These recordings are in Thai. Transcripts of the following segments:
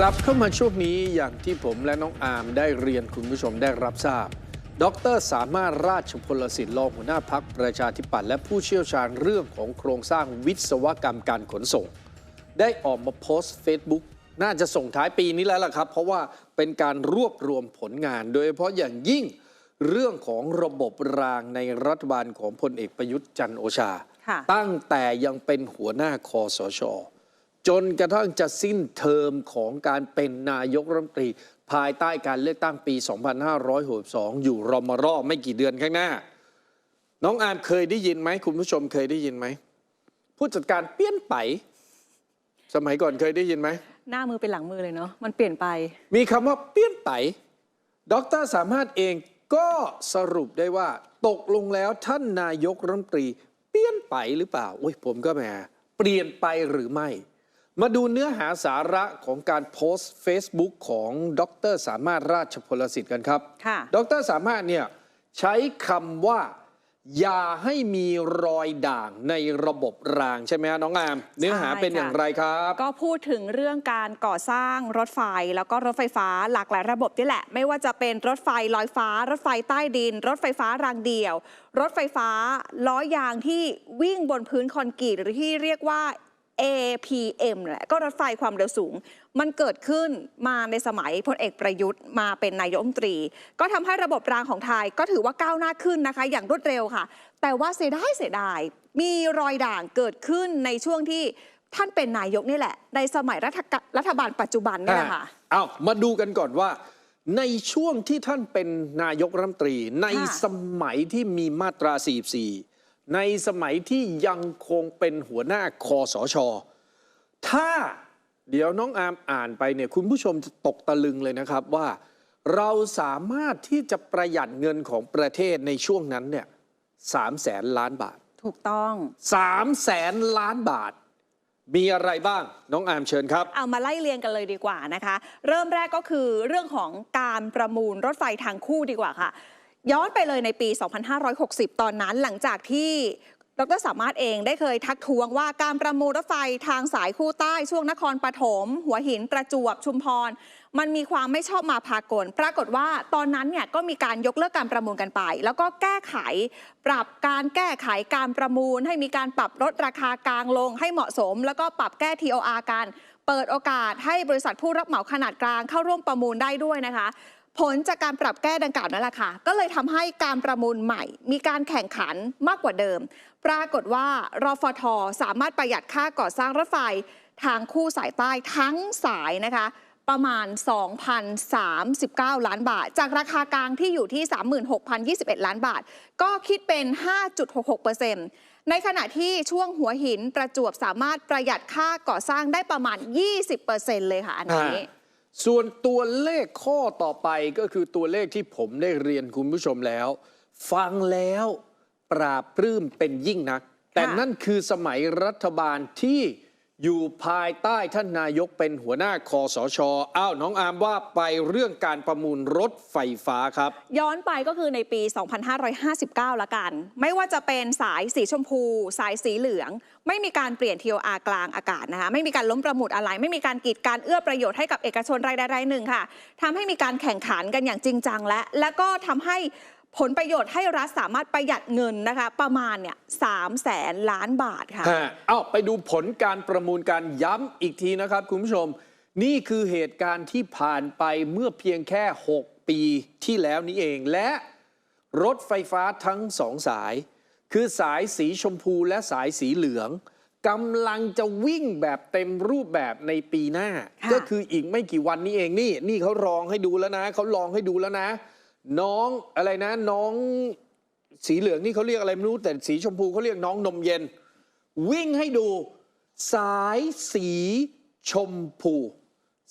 กลับเข้ามาช่วงนี้อย่างที่ผมและน้องอาร์มได้เรียนคุณผู้ชมได้รับทราบ ดรสามารถราชพลสิทธิ์รองหัวหน้าพักประชาธิปัตย์และผู้เชี่ยวชาญเรื่องของโครงสร้างวิศวกรรมการขนส่ง ได้ออกมาโพสต์ Facebook น่าจะส่งท้ายปีนี้แล้วล่ะครับ เพราะว่าเป็นการรวบรวมผลงาน โดยเฉพาะอย่างยิ่งเรื่องของระบบรางในรัฐบาลของพลเอกประยุทธ์จันทร์โอชาค่ะตั้งแต่ยังเป็นหัวหน้าคอสช จนกระทั่งจะสิ้นเทอมของการเป็นนายกรัฐมนตรี ภายใต้การเลือกตั้งปี 2562 อยู่รอมารอไม่กี่เดือนข้างหน้า น้องอามเคยได้ยินไหมคุณผู้ชมเคยได้ยินไหมผู้จัดการเปี้ยนไป สมัยก่อนเคยได้ยินไหมหน้ามือเป็นหลังมือเลยเนาะมันเปลี่ยนไป มีคำว่าเปี้ยนไตดอกเตอรสามารถเองก็สรุปได้ว่าตกลงแล้วท่านนายกรัฐมนตรี เปี้ยนไปหรือเปล่าโอ้ยผมก็แหมเปลี่ยนไปหรือไม่ มาดูเนื้อหาสาระของการโพสต์ Facebook ของดรสามารถราชพลสิทธิ์กันครับค่ะดรสามารถเนี่ยใช้คำว่า อย่าให้มีรอยด่างในระบบรางใช่ไหมฮะน้องอาม เนื้อหาเป็นอย่างไรครับ ก็พูดถึงเรื่องการก่อสร้างรถไฟ แล้วก็รถไฟฟ้าหลากหลายระบบนี่แหละ ไม่ว่าจะเป็นรถไฟลอยฟ้า รถไฟใต้ดิน รถไฟฟ้ารางเดี่ยว รถไฟฟ้าล้อยางที่วิ่งบนพื้นคอนกรีตหรือที่เรียกว่า APM แหละก็รถไฟความเร็วสูง มันเกิดขึ้นมาในสมัยพลเอกประยุทธ์มาเป็นนายกรัฐมนตรี ก็ทำให้ระบบรางของไทยก็ถือว่าก้าวหน้าขึ้นนะคะ อย่างรวดเร็วค่ะ แต่ว่าเสียดายเสียดาย มีรอยด่างเกิดขึ้นในช่วงที่ท่านเป็นนายกนี่แหละ ในสมัยรัฐรัฐบาลปัจจุบันนี่แหละค่ะเอามาดูกันก่อนว่า ในช่วงที่ท่านเป็นนายกรัฐมนตรี ในสมัยที่มีมาตรา 44 ในสมัยที่ยังคงเป็นหัวหน้าคอสช ถ้าเดี๋ยวน้องอาร์มอ่านไปเนี่ยคุณผู้ชมจะตกตะลึงเลยนะครับว่า เราสามารถที่จะประหยัดเงินของประเทศในช่วงนั้นเนี่ยสามแสนล้านบาท ถูกต้องสามแสนล้านบาท มีอะไรบ้างน้องอาร์มเชิญครับ เอามาไล่เรียงกันเลยดีกว่านะคะ เริ่มแรกก็คือเรื่องของการประมูลรถไฟทางคู่ดีกว่าค่ะ ย้อนไปเลยในปี 2560 ตอนนั้นหลังจากที่ดรสามารถเองได้เคยทักท้วงว่าการประมูลรถไฟทางสายคู่ใต้ช่วงนครปฐมหัวหินประจวบชุมพร มันมีความไม่ชอบมาพากล ปรากฏว่าตอนนั้นเนี่ยก็มีการยกเลิกการประมูลกันไป แล้วก็แก้ไข ปรับการแก้ไขการประมูล ให้มีการปรับลดราคากลางลงให้เหมาะสม แล้วก็ปรับแก้ TOR กันเปิดโอกาสให้บริษัทผู้รับเหมาขนาดกลางเข้าร่วมประมูลได้ด้วยนะคะ ผลจากการปรับแก้ดังกล่าวนั่นแหละค่ะ ก็เลยทำให้การประมูลใหม่ มีการแข่งขันมากกว่าเดิม ปรากฏว่ารอฟทสามารถประหยัดค่าก่อสร้างรถไฟทางคู่สายใต้ทั้งสายนะคะ ประมาณ 2,039 ล้านบาท จากราคากลางที่อยู่ที่ 36,021 ล้านบาท ก็คิดเป็น 5.66%ในขณะที่ช่วงหัวหินประจวบสามารถประหยัดค่าก่อสร้างได้ประมาณ 20%เลยค่ะอันนี้ ส่วนตัวเลขข้อต่อไปก็คือตัวเลขที่ผมได้เรียนคุณผู้ชมแล้ว ฟังแล้วปราบปลื้มเป็นยิ่งนัก แต่นั่นคือสมัยรัฐบาลที่ อยู่ภายใต้ท่านนายกเป็นหัวหน้าคอสชอ้าวน้องอามว่าไปเรื่องการประมูลรถไฟฟ้าครับ ย้อนไปก็คือในปี 2559 ละกัน ไม่ว่าจะเป็นสายสีชมพู สายสีเหลือง ไม่มีการเปลี่ยน TOR กลางอากาศนะคะไม่มีการล้มประมูลอะไร ไม่มีการกีดการเอื้อประโยชน์ให้กับเอกชนรายใดรายหนึ่งค่ะทำให้มีการแข่งขันกันอย่างจริงจังและ และก็ทำให้ ผลประโยชน์ให้รัฐสามารถประหยัดเงินนะคะ ประมาณเนี่ยสามแสนล้านบาทค่ะฮะเอาไปดูผลการประมูลการย้ำอีกทีนะครับ คุณผู้ชม นี่คือเหตุการณ์ที่ผ่านไปเมื่อเพียงแค่ 6 ปีที่แล้วนี้เองและรถไฟฟ้าทั้งสองสาย คือสายสีชมพูและสายสีเหลืองกำลังจะวิ่งแบบเต็มรูปแบบในปีหน้าค่ะก็คืออีกไม่กี่วันนี้เองนี่ นี่เขาลองให้ดูแล้วนะเขาลองให้ดูแล้วนะ น้องอะไรนะ น้องสีเหลืองนี่เขาเรียกอะไรไม่รู้ แต่สีชมพูเขาเรียกน้องนมเย็น วิ่งให้ดู สายสีชมพู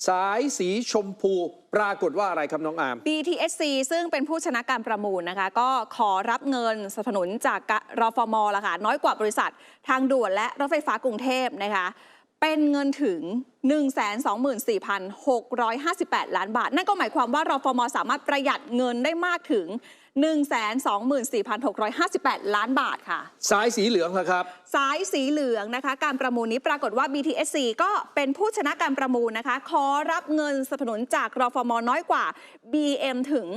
สายสีชมพูปรากฏว่าอะไรครับน้องอาม BTSC ซึ่งเป็นผู้ชนะการประมูลนะคะ ก็ขอรับเงินสนับสนุนจากรฟมละค่ะน้อยกว่าบริษัท ทางด่วนและรถไฟฟ้ากรุงเทพนะคะ เป็นเงินถึง 124,658 ล้านบาท นั่นก็หมายความว่ารฟมสามารถประหยัดเงินได้มากถึง 124,658 ล้านบาทค่ะ สายสีเหลืองนะครับ สายสีเหลืองนะคะ การประมูลนี้ปรากฏว่า BTSC ก็เป็นผู้ชนะการประมูลนะคะ ขอรับเงินสนับสนุนจากรฟมน้อยกว่า BM ถึง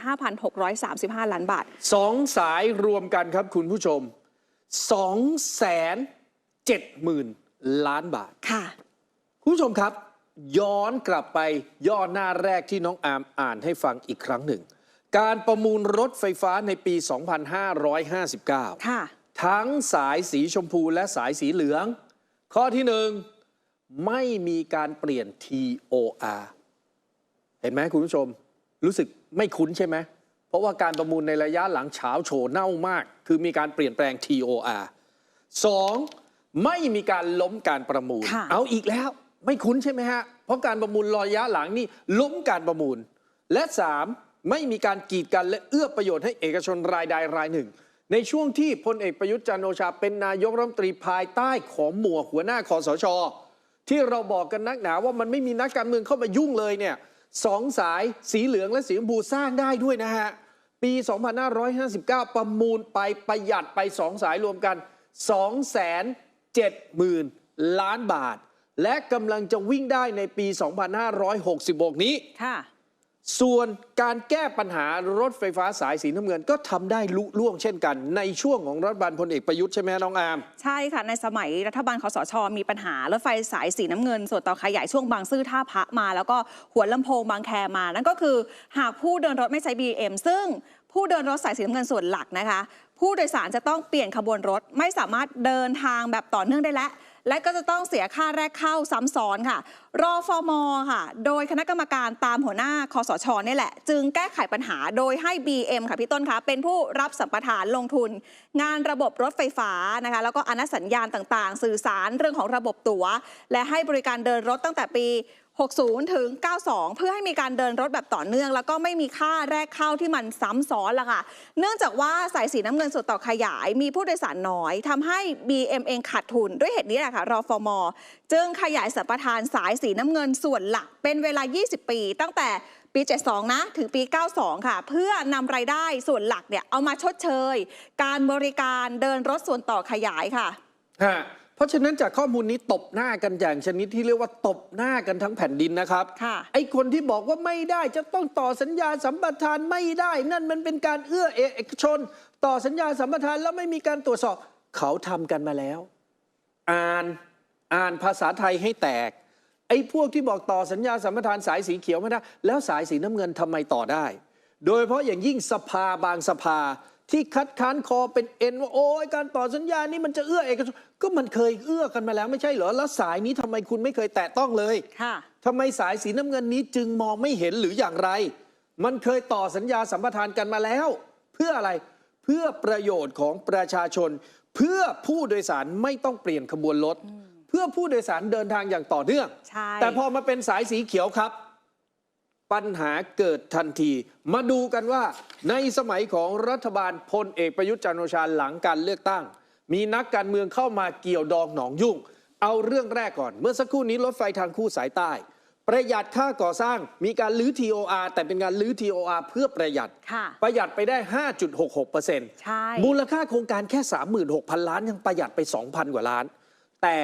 135,635 ล้านบาท สองสายรวมกันครับคุณผู้ชม2องแสนเจ็ดหมื่น ล้านบาท ค่ะ คุณผู้ชมครับ ย้อนกลับไปย่อหน้าแรกที่น้องอามอ่านให้ฟังอีกครั้งหนึ่ง การประมูลรถไฟฟ้าในปี 2559 ค่ะ ทั้งสายสีชมพูและสายสีเหลือง ข้อที่หนึ่งไม่มีการเปลี่ยน TOR เห็นไหมคุณผู้ชม รู้สึกไม่คุ้นใช่ไหม เพราะว่าการประมูลในระยะหลังเฉาโฉเน่ามาก คือมีการเปลี่ยนแปลง TOR สอง ไม่มีการล้มการประมูล ค่ะ เอาอีกแล้วไม่คุ้นใช่ไหมฮะ เพราะการประมูลระยะหลังนี่ล้มการประมูล และสามไม่มีการกีดกันและเอื้อประโยชน์ให้เอกชนรายใดรายหนึ่ง ในช่วงที่พลเอกประยุทธ์จันทร์โอชาเป็นนายกรัฐมนตรีภายใต้ของหมวกหัวหน้าคอสช ที่เราบอกกันนักหนาว่ามันไม่มีนักการเมืองเข้ามายุ่งเลยเนี่ยสองสายสีเหลืองและสีชมพูสร้างได้ด้วยนะฮะ ปี 2559 ประมูลไปประหยัดไปสองสายรวมกัน 270,000 ล้านบาท และกำลังจะวิ่งได้ในปี 2566 นี้ค่ะส่วนการแก้ปัญหารถไฟฟ้าสายสีน้ำเงินก็ทำได้ลุล่วงเช่นกัน ในช่วงของรัฐบาลพลเอกประยุทธ์ใช่ไหมน้องอาม ใช่ค่ะ ในสมัยรัฐบาลคอสช มีปัญหารถไฟสายสีน้ำเงิน ส่วนต่อขยายช่วงบางซื่อท่าพระมา แล้วก็หัวลำโพงบางแคมา นั่นก็คือหากผู้เดินรถไม่ใช้ BM ซึ่ง ผู้เดินรถสายสีน้ำเงินส่วนหลักนะคะ ผู้โดยสารจะต้องเปลี่ยนขบวนรถไม่สามารถเดินทางแบบต่อเนื่องได้แล้วและก็จะต้องเสียค่าแรกเข้าซ้ำซ้อนค่ะ รอฟอมค่ะ โดยคณะกรรมการตามหัวหน้าคอสชนี่แหละ จึงแก้ไขปัญหาโดยให้ BM ค่ะพี่ต้นคะเป็นผู้รับสัมปทานลงทุน งานระบบรถไฟฟ้านะคะ แล้วก็อนุสัญญาณต่างๆ สื่อสารเรื่องของระบบตั๋ว และให้บริการเดินรถตั้งแต่ปี 60 ถึง 92 เพื่อให้มีการเดินรถแบบต่อเนื่อง แล้วก็ไม่มีค่าแรกเข้าที่มันซ้ำซ้อนละค่ะ เนื่องจากว่าสายสีน้ำเงินส่วนต่อขยาย มีผู้โดยสารน้อยทำให้ BM เองขาดทุน ด้วยเหตุนี้แหละค่ะรอฟมจึงขยายสัมปทานสายสีน้ำเงินส่วนหลักเป็นเวลา 20 ปี ตั้งแต่ปี 72 นะ ถึงปี 92 ค่ะ เพื่อนำรายได้ส่วนหลักเนี่ยเอามาชดเชย การบริการเดินรถส่วนต่อขยายค่ะ ฮะเพราะฉะนั้นจากข้อมูลนี้ตบหน้ากันอย่างชนิดที่เรียกว่าตบหน้ากันทั้งแผ่นดินนะครับค่ะ ไอ้คนที่บอกว่าไม่ได้จะต้องต่อสัญญาสัมปทานไม่ได้ นั่นมันเป็นการเอื้อเอกชน ต่อสัญญาสัมปทานแล้วไม่มีการตรวจสอบ เขาทำกันมาแล้ว อ่านอ่านภาษาไทยให้แตก ไอ้พวกที่บอกต่อสัญญาสัมปทานสายสีเขียวไม่ได้ แล้วสายสีน้ำเงินทำไมต่อได้ โดยเฉพาะอย่างยิ่งสภาบางสภาที่คัดค้านคอเป็นเอ็นว่าโอ้ยการต่อสัญญานี่มันจะเอื้อเอกชนก็มันเคยเอื้อกันมาแล้วไม่ใช่เหรอ แล้วสายนี้ทำไมคุณไม่เคยแตะต้องเลยค่ะทำไมสายสีน้ำเงินนี้จึงมองไม่เห็นหรืออย่างไร มันเคยต่อสัญญาสัมปทานกันมาแล้ว เพื่ออะไรเพื่อประโยชน์ของประชาชน เพื่อผู้โดยสารไม่ต้องเปลี่ยนขบวนรถเพื่อผู้โดยสารเดินทางอย่างต่อเนื่องใช่แต่พอมาเป็นสายสีเขียวครับ ปัญหาเกิดทันที มาดูกันว่า ในสมัยของรัฐบาลพลเอกประยุทธ์จันทร์โอชาหลังการเลือกตั้ง มีนักการเมืองเข้ามาเกี่ยวดองหนองยุ่ง เอาเรื่องแรกก่อน เมื่อสักครู่นี้รถไฟทางคู่สายใต้ ประหยัดค่าก่อสร้าง มีการลื้อ TOR แต่เป็นการลื้อ TOR เพื่อประหยัดค่ะประหยัดไปได้ 5.66%ใช่มูลค่าโครงการแค่ 36,000 ล้านยังประหยัดไป 2,000 กว่าล้าน แต่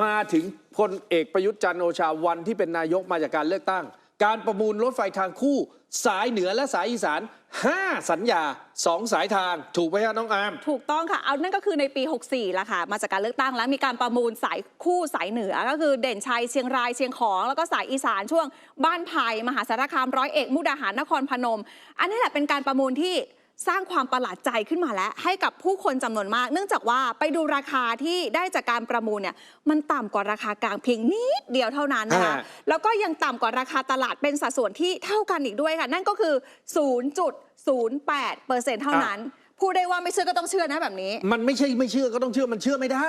มาถึงพลเอกประยุทธ์จันทร์โอชาวันที่เป็นนายกมาจากการเลือกตั้ง การประมูลรถไฟทางคู่ สายเหนือและสายอีสาน 5 สัญญา 2 สายทาง ถูกไหมฮะน้องอาม ถูกต้องค่ะ เอานั่นก็คือในปี 64ละค่ะ มาจากการเลือกตั้งแล้วมีการประมูลสายคู่สายเหนือ ก็คือเด่นชัยเชียงรายเชียงของ แล้วก็สายอีสานช่วง บ้านไผ่มหาสารคามร้อยเอกมุกดาหารนครพนม อันนี้แหละเป็นการประมูลที่ สร้างความประหลาดใจขึ้นมาแล้ว ให้กับผู้คนจำนวนมาก เนื่องจากว่าไปดูราคาที่ได้จากการประมูลเนี่ยมันต่ำกว่าราคากลางเพียงนิดเดียวเท่านั้นนะคะอ่าแล้วก็ยังต่ำกว่าราคาตลาดเป็นสัดส่วนที่เท่ากันอีกด้วยค่ะ นั่นก็คือ 0.08เปอร์เซ็นต์เท่านั้นพูดได้ว่าไม่เชื่อก็ต้องเชื่อนะแบบนี้ มันไม่ใช่ไม่เชื่อก็ต้องเชื่อมันเชื่อไม่ได้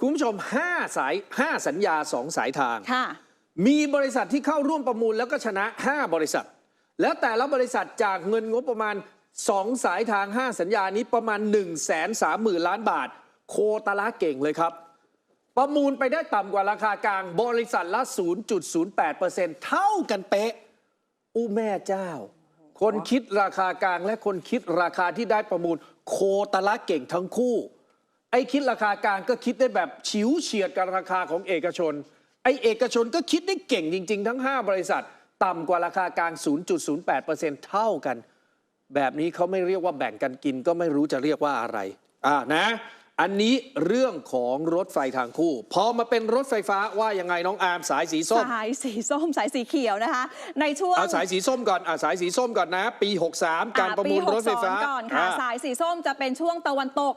คุณผู้ชม 5 สาย 5 สัญญา 2 สายทางค่ะมีบริษัทที่เข้าร่วมประมูลแล้วก็ชนะ 5 บริษัท แล้วแต่ละบริษัทจากเงินงบประมาณ 2สายทาง 5 สัญญานี้ประมาณ 1 3 0 0 0 0 ล้านบาท โคตรละเก่งเลยครับ ประมูลไปได้ต่ำกว่าราคากลางบริษัทละ 0.08%เท่ากันเป๊ะ อู้แม่เจ้า คนคิดราคากลางและคนคิดราคาที่ได้ประมูล โคตรละเก่งทั้งคู่ ไอ้คิดราคากลางก็คิดได้แบบฉิวเฉียดกับราคาของเอกชน ไอ้เอกชนก็คิดได้เก่งจริง ๆ ทั้ง 5 บริษัท ต่ำกว่าราคากลาง 0.08%เท่ากัน แบบนี้เขาไม่เรียกว่าแบ่งกันกินก็ไม่รู้จะเรียกว่าอะไรอ่านะ อันนี้เรื่องของรถไฟทางคู่ พอมาเป็นรถไฟฟ้าว่ายังไงน้องอาร์มสายสีส้ม สายสีส้มสายสีเขียวนะคะ ในช่วงเอาสายสีส้มก่อนอ่าสายสีส้มก่อนนะ ปี 63 การประมูลรถไฟฟ้าปี62ก่อนค่ะอ่าสายสีส้มจะเป็นช่วงตะวันตก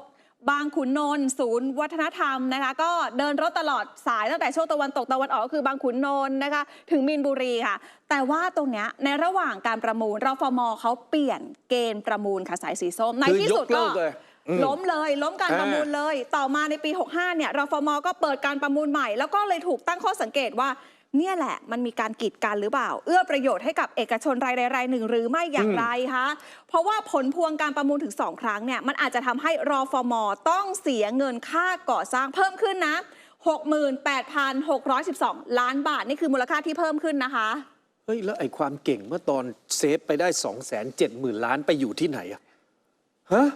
บางขุนนนท์ศูนย์วัฒนธรรมนะคะ ก็เดินรถตลอดสายตั้งแต่ช่วงตะวันตกตะวันออกก็คือบางขุนนนท์นะคะ ถึงมีนบุรีค่ะ แต่ว่าตรงเนี้ยในระหว่างการประมูลรฟมเขาเปลี่ยนเกณฑ์ประมูลค่ะสายสีส้มในคือที่สุดยกเลิก็กเลยอืมล้มเลยล้มการประมูลเลย ต่อมาในปี 65 เนี่ยรฟมก็เปิดการประมูลใหม่ แล้วก็เลยถูกตั้งข้อสังเกตว่า เนี่ยแหละมันมีการกีดกันหรือเปล่า เอื้อประโยชน์ให้กับเอกชนรายใดรายหนึ่งหรือไม่อย่างไรคะเพราะว่าผลพวงการประมูลถึง 2 ครั้งเนี่ยมันอาจจะทำให้รอฟอมต้องเสียเงินค่าก่อสร้างเพิ่มขึ้นนะ 68,612 ล้านบาท นี่คือมูลค่าที่เพิ่มขึ้นนะคะเฮ้ยแล้วไอ้ความเก่งเมื่อตอนเซฟไปได้2 7 0 0 0 0ล้านไปอยู่ที่ไหนอะฮะ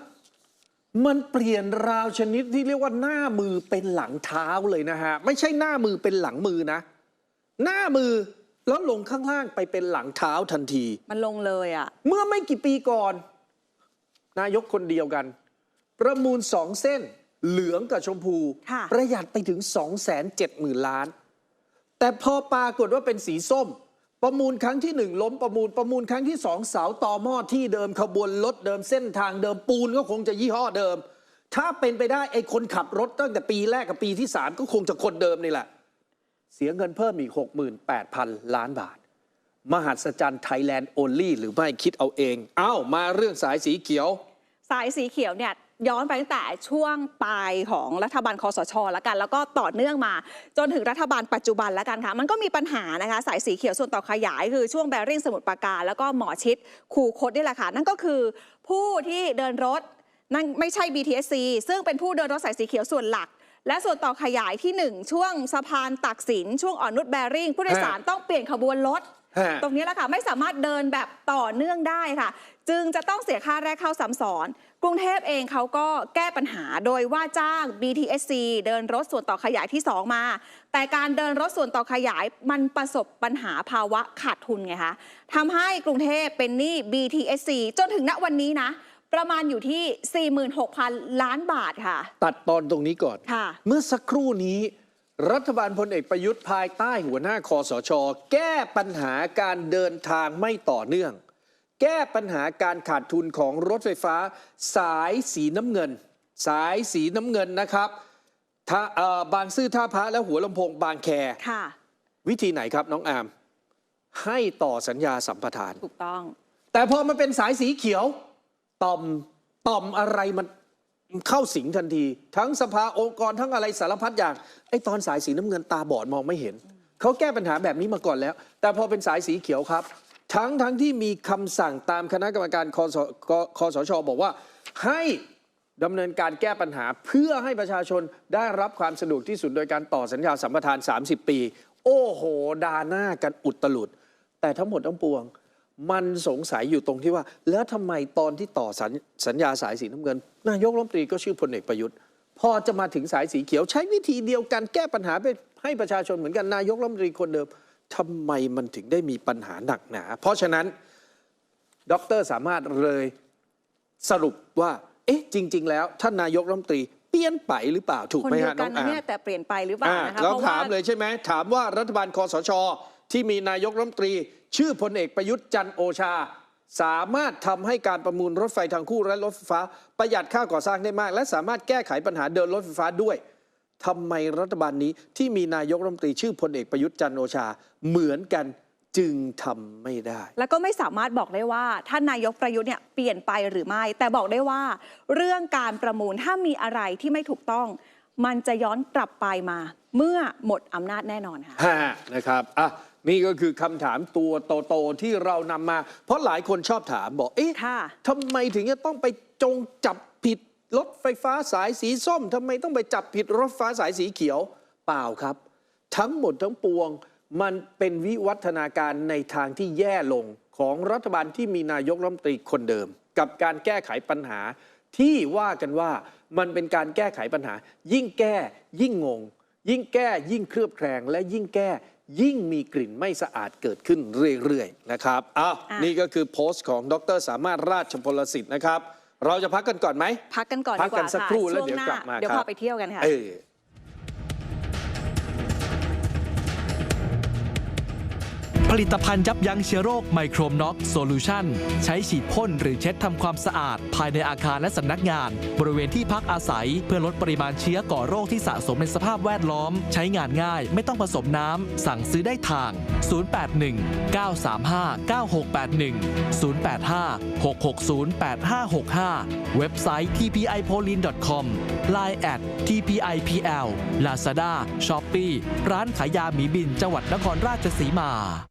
มันเปลี่ยนราวชนิดที่เรียกว่าหน้ามือเป็นหลังเท้าเลยนะฮะ ไม่ใช่หน้ามือเป็นหลังมือนะ หน้ามือแล้วลงข้างล่างไปเป็นหลังเท้าทันที มันลงเลยอะ่ะ เมื่อไม่กี่ปีก่อน นายกคนเดียวกัน ประมูลสองเส้น เหลืองกับชมพู ค่ะ ประหยัดไปถึง 2 7 0 0 0 0 ล้าน แต่พอปรากฏว่าเป็นสีส้ม ประมูลครั้งที่หนึ่งล้มประมูลประมูลครั้งที่สองเสาต่อหม้อที่เดิมขบวนรถเดิมเส้นทางเดิมปูนก็คงจะยี่ห้อเดิม ถ้าเป็นไปได้ไอ้คนขับรถตั้งแต่ปีแรกกับปีที่สามก็คงจะคนเดิมนี่แหละ เสียเงินเพิ่มอีก 68,000 ล้านบาท มหัศจรรย์ไทยแลนด์โอลี่หรือไม่คิดเอาเอง เอ้ามาเรื่องสายสีเขียว สายสีเขียวเนี่ยย้อนไปตั้งแต่ช่วงปลายของรัฐบาลคอสชแล้วกัน แล้วก็ต่อเนื่องมา จนถึงรัฐบาลปัจจุบันแล้วกันค่ะ มันก็มีปัญหานะคะ สายสีเขียวส่วนต่อขยาย คือช่วงแบริ่งสมุทรปราการ แล้วก็หมอชิดคูคตนี่แหละค่ะ นั่นก็คือผู้ที่เดินรถนั่นไม่ใช่ BTSC ซึ่งเป็นผู้เดินรถสายสีเขียวส่วนหลัก และส่วนต่อขยายที่ 1 ช่วงสะพานตักสิน ช่วงอ่อนนุชแบริ่งผู้โดยสารต้องเปลี่ยนขบวนรถฮะตรงนี้แหละค่ะ ไม่สามารถเดินแบบต่อเนื่องได้ค่ะ จึงจะต้องเสียค่าแรกเข้าซ้ำซ้อน กรุงเทพเองเขาก็แก้ปัญหาโดยว่าจ้าง BTSC เดินรถส่วนต่อขยายที่ 2 มา แต่การเดินรถส่วนต่อขยายมันประสบปัญหาภาวะขาดทุนไงคะทำให้กรุงเทพเป็นหนี้ BTSC จนถึงณวันนี้นะ ประมาณอยู่ที่ 46,000 ล้านบาทค่ะ ตัดตอนตรงนี้ก่อน ค่ะ เมื่อสักครู่นี้ รัฐบาลพลเอกประยุทธ์ภายใต้หัวหน้าคอสช แก้ปัญหาการเดินทางไม่ต่อเนื่อง แก้ปัญหาการขาดทุนของรถไฟฟ้า สายสีน้ำเงิน สายสีน้ำเงินนะครับท่าเอ่อบางซื่อท่าพระและหัวลำโพงบางแคค่ะ วิธีไหนครับน้องอามให้ต่อสัญญาสัมปทาน ถูกต้อง แต่พอมันเป็นสายสีเขียว ต่อมต่อมอะไรมันเข้าสิงทันที ทั้งสภาองค์กรทั้งอะไรสารพัดอย่างไอ้ตอนสายสีน้ำเงินตาบอดมองไม่เห็น เขาแก้ปัญหาแบบนี้มาก่อนแล้ว แต่พอเป็นสายสีเขียวครับ ทั้งทั้งที่มีคำสั่งตามคณะกรรมการคสกคสชบอกว่า ให้ดำเนินการแก้ปัญหาเพื่อให้ประชาชนได้รับความสะดวกที่สุดโดยการต่อสัญญาสัมปทาน 30 ปี โอ้โห ดาหน้ากันอุตลุด แต่ทั้งหมดทั้งปวง มันสงสัยอยู่ตรงที่ว่า แล้วทำไมตอนที่ต่อสัญสัญญาสายสีน้ำเงิน นายกรัฐมนตรีก็ชื่อพลเอกประยุทธ์ พอจะมาถึงสายสีเขียวใช้วิธีเดียวกันแก้ปัญหาไปให้ประชาชนเหมือนกันนายกรัฐมนตรีคนเดิมทำไมมันถึงได้มีปัญหาหนักหนา เพราะฉะนั้นดรสามารถเลยสรุปว่า เอ๊ะ จริง ๆ แล้วท่านนายกรัฐมนตรีเปลี่ยนไปหรือเปล่าถูกคนไหมเดียฮะวน้กัอนงอาร์มเนี่ยแต่เปลี่ยนไปหรือเปล่าอ่านะคะเราเพราะว่าถามเลยใช่ไหมถามว่ารัฐบาลคอสช ที่มีนายกรัฐมนตรี ชื่อพลเอกประยุทธ์จันทร์โอชา สามารถทำให้การประมูลรถไฟทางคู่และรถไฟฟ้า ประหยัดค่าก่อสร้างได้มาก และสามารถแก้ไขปัญหาเดินรถไฟฟ้าด้วยทำไมรัฐบาลนี้ที่มีนายกรัฐมนตรีชื่อพลเอกประยุทธ์จันทร์โอชาเหมือนกันจึงทำไม่ได้ แล้วก็ไม่สามารถบอกได้ว่าท่านนายกประยุทธ์เนี่ยเปลี่ยนไปหรือไม่ แต่บอกได้ว่า เรื่องการประมูลถ้ามีอะไรที่ไม่ถูกต้อง มันจะย้อนกลับไปมา เมื่อหมดอำนาจแน่นอนค่ะฮะนะครับอะ นี่ก็คือคำถามตัวโตๆที่เรานำมา เพราะหลายคนชอบถามบอก เอ๊ะค่ะ ทำไมถึงจะต้องไปจงจับผิดรถไฟฟ้าสายสีส้มทำไมต้องไปจับผิดรถไฟฟ้าสายสีเขียว เปล่าครับ ทั้งหมดทั้งปวง มันเป็นวิวัฒนาการในทางที่แย่ลงของรัฐบาลที่มีนายกรัฐมนตรีคนเดิม กับการแก้ไขปัญหาที่ว่ากันว่ามันเป็นการแก้ไขปัญหา ยิ่งแก้ยิ่งงง ยิ่งแก้ยิ่งเคลือบแคลงและยิ่งแก้ ยิ่งมีกลิ่นไม่สะอาดเกิดขึ้นเรื่อยๆนะครับอ้าวอะนี่ก็คือโพสต์ของดรสามารถราชพลสิทธิ์นะครับ เราจะพักกันก่อนไหมพักกันก่อนพัดีกกกัว่านสักค่ะครู่แล้วช่วงเดี๋ยวหน้ากลับมาเดี๋ยวครัพาบไปเที่ยวกันค่ะ ผลิตภัณฑ์ยับยั้งเชื้อโรคไมโครน็อกโซลูชันใช้ฉีดพ่นหรือเช็ดทำความสะอาด ภายในอาคารและสำนักงาน บริเวณที่พักอาศัย เพื่อลดปริมาณเชื้อก่อโรคที่สะสมในสภาพแวดล้อม ใช้งานง่ายไม่ต้องผสมน้ำ สั่งซื้อได้ทาง 081 935 9681 085 660 8565 เว็บไซต์ tpipolin.com line at tpipl lazada shopee ร้านขายยาหมีบินจังหวัดนครราชสีมา